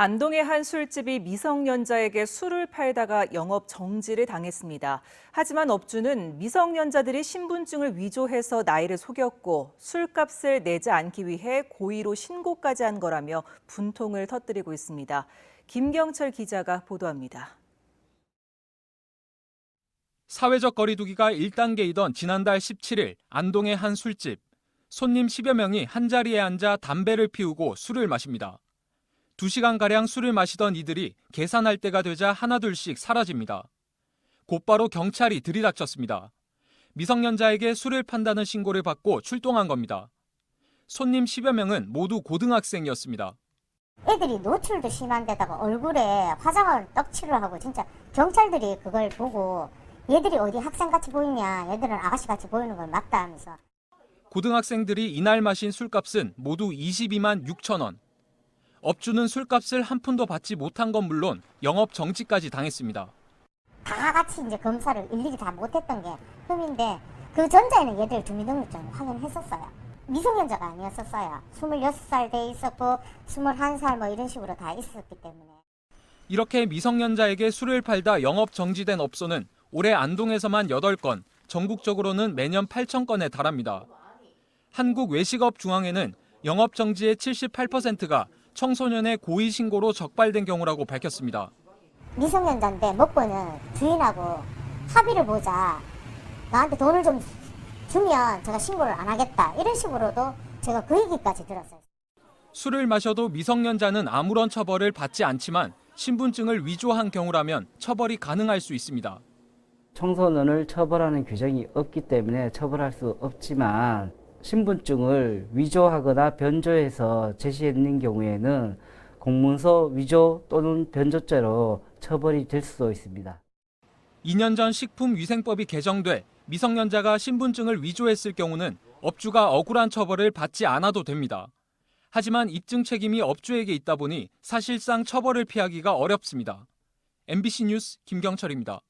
안동의 한 술집이 미성년자에게 술을 팔다가 영업 정지를 당했습니다. 하지만 업주는 미성년자들이 신분증을 위조해서 나이를 속였고 술값을 내지 않기 위해 고의로 신고까지 한 거라며 분통을 터뜨리고 있습니다. 김경철 기자가 보도합니다. 사회적 거리두기가 1단계이던 지난달 17일 안동의 한 술집. 손님 10여 명이 한자리에 앉아 담배를 피우고 술을 마십니다. 2시간가량 술을 마시던 이들이 계산할 때가 되자 하나둘씩 사라집니다. 곧바로 경찰이 들이닥쳤습니다. 미성년자에게 술을 판다는 신고를 받고 출동한 겁니다. 손님 10여 명은 모두 고등학생이었습니다. 애들이 노출도 심한 데다가 얼굴에 화장을 떡칠을 하고 진짜 경찰들이 그걸 보고 얘들이 어디 학생같이 보이냐 얘들은 아가씨같이 보이는 걸 맞다 하면서 고등학생들이 이날 마신 술값은 모두 22만 6천 원. 업주는 술값을 한 푼도 받지 못한 건 물론 영업 정지까지 당했습니다. 다 같이 이제 검사를 일일이 다 못했던 게 흠인데 그 전자에는 얘들 주민등록증 확인했었어요. 미성년자가 아니었었어요. 26살 돼 있었고 21살 뭐 이런 식으로 다 있었기 때문에 이렇게 미성년자에게 술을 팔다 영업 정지된 업소는 올해 안동에서만 8건, 전국적으로는 매년 8천 건에 달합니다. 한국외식업중앙회는 영업 정지의 78%가 청소년의 고의 신고로 적발된 경우라고 밝혔습니다. 미성년자인데 먹고는 주인하고 합의를 보자. 나한테 돈을 좀 주면 제가 신고를 안 하겠다. 이런 식으로도 제가 그 얘기까지 들었어요. 술을 마셔도 미성년자는 아무런 처벌을 받지 않지만 신분증을 위조한 경우라면 처벌이 가능할 수 있습니다. 청소년을 처벌하는 규정이 없기 때문에 처벌할 수 없지만 신분증을 위조하거나 변조해서 제시했는 경우에는 공문서 위조 또는 변조죄로 처벌이 될 수도 있습니다. 2년 전 식품위생법이 개정돼 미성년자가 신분증을 위조했을 경우는 업주가 억울한 처벌을 받지 않아도 됩니다. 하지만 입증 책임이 업주에게 있다 보니 사실상 처벌을 피하기가 어렵습니다. MBC 뉴스 김경철입니다.